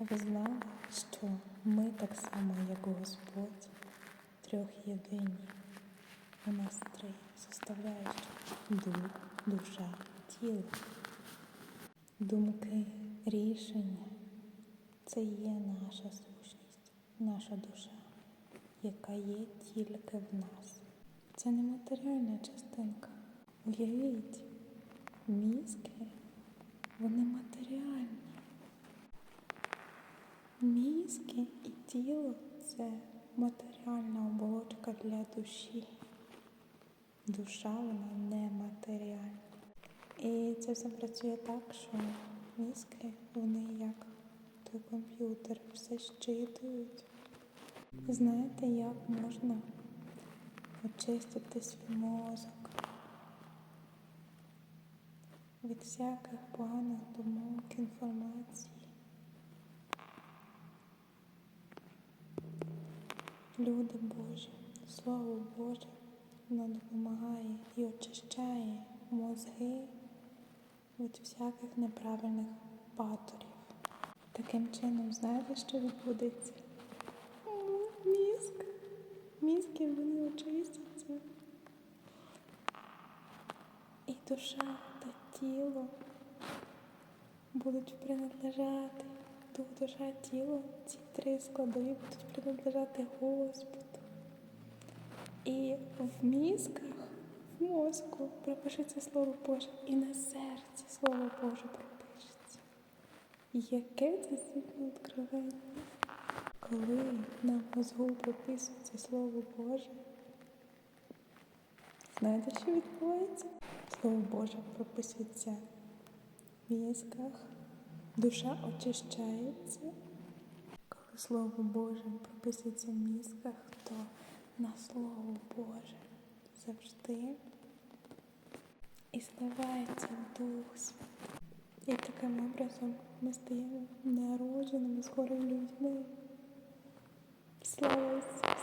Ви знали, що ми так само, як Господь, трьох єдині. У нас три составляючі дух, душа, тіло. Думки, рішення це є наша сущність, наша душа, яка є тільки в нас. Це не матеріальна частинка. Уявіть, мізки, вони матеріальні. Мізки і тіло це матеріальна оболочка для душі. Душа вона не матеріальна. І це все працює так, що мізки, вони як той комп'ютер, все щитують. Знаєте, як можна очистити свій мозок від всяких поганих думок, інформації. Люди Божі, Слово Боже, воно допомагає і очищає мозги від всяких неправильних паторів. Таким чином, знаєте, що відбудеться? Мізк. Мізки вони очистяться. І душа та тіло будуть принадлежати. Дух, душа, тіло, ці три складові будуть принадлежати Господу. І в мізках, в мозку пропишеться Слово Боже, і на серці Слово Боже пропишеться. Яке це світло откровення? Коли на мозгу прописується Слово Боже, знаєте, що відбувається? Слово Боже прописується в мізках, душа очищається. Коли Слово Боже прописується в мізках, то на Слово Боже завжди і сливається Дух Святий. І таким образом ми стаємо народженими згори людьми. Слава.